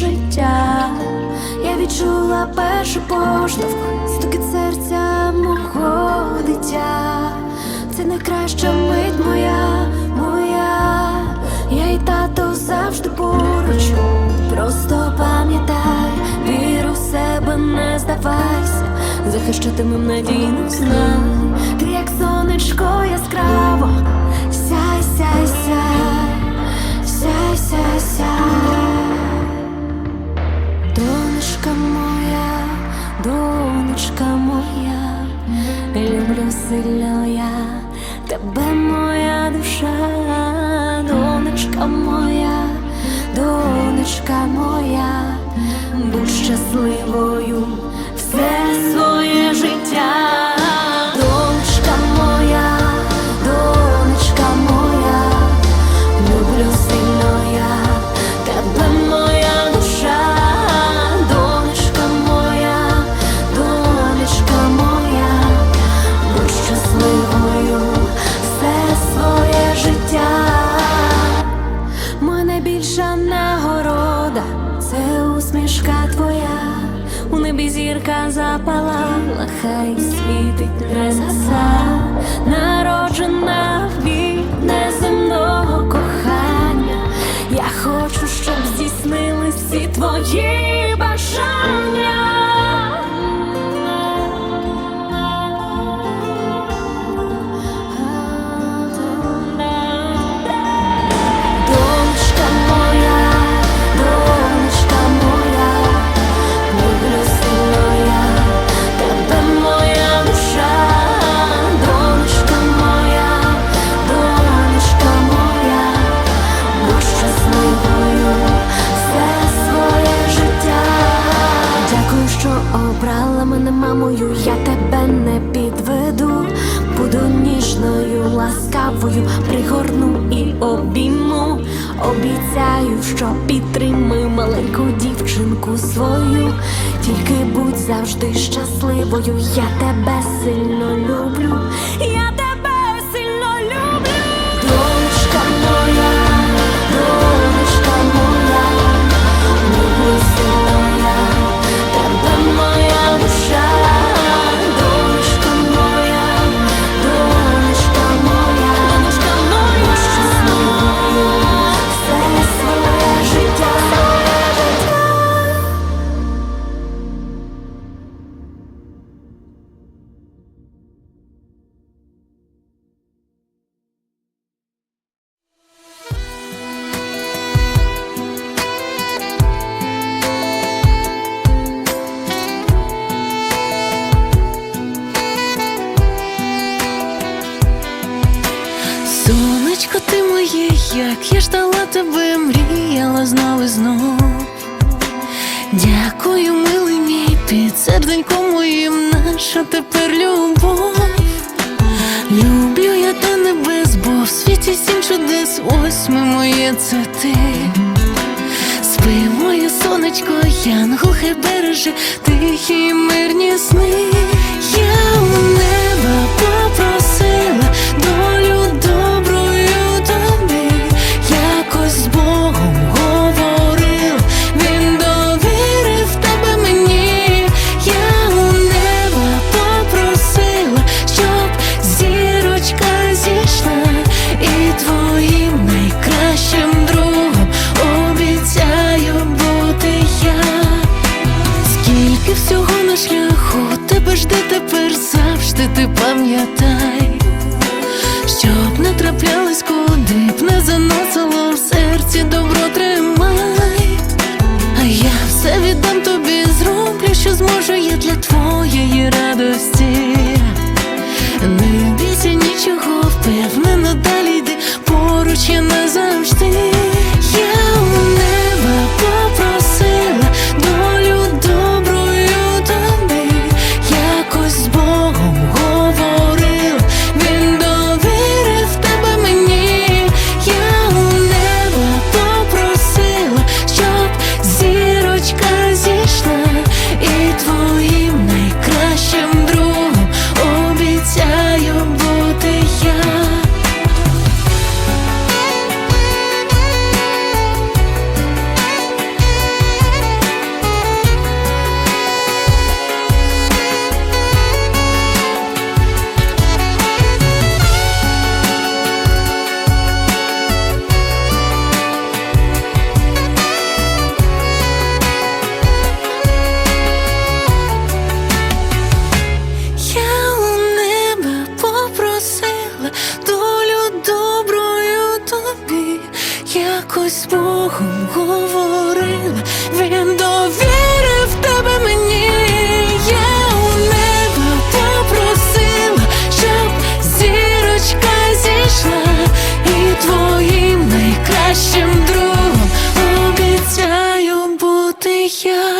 життя. Я відчула першу поштовх, стукіт серця мого дитя. Це найкраща мить моя, моя. Я і тато завжди поруч. Просто пам'ятай, віру в себе, не здавайся, захищатимем надійно знай. Ти як сонечко яскраво, сяй, сяй, сяй, Донечка моя, донечка моя, люблю сильно я. Тебе, моя душа, донечка моя, донечка моя, будь щасливою все своє небі зірка запалала, хай світить згаса, народжена в бій неземного кохання. Я хочу, щоб здійснились всі твої бажання. Обрала мене мамою, я тебе не підведу. Буду ніжною, ласкавою, пригорну і обійму. Обіцяю, що підтримую маленьку дівчинку свою. Тільки будь завжди щасливою, я тебе сильно люблю. Я як я ждала тебе, мріяла знов і знов. Дякую, милий мій, під серденьком моїм, наша тепер любов. Люблю я до небес, бо в світі сім чудес, ось ми моє це ти. Спи, моє сонечко, янгол хай береже тихі мирні сни. Я тепер завжди ти пам'ятай, зірочка Богом говорила, він довірив тебе мені, я у неба попросила, щоб зірочка зійшла, і твоїм найкращим другом обіцяю бути я.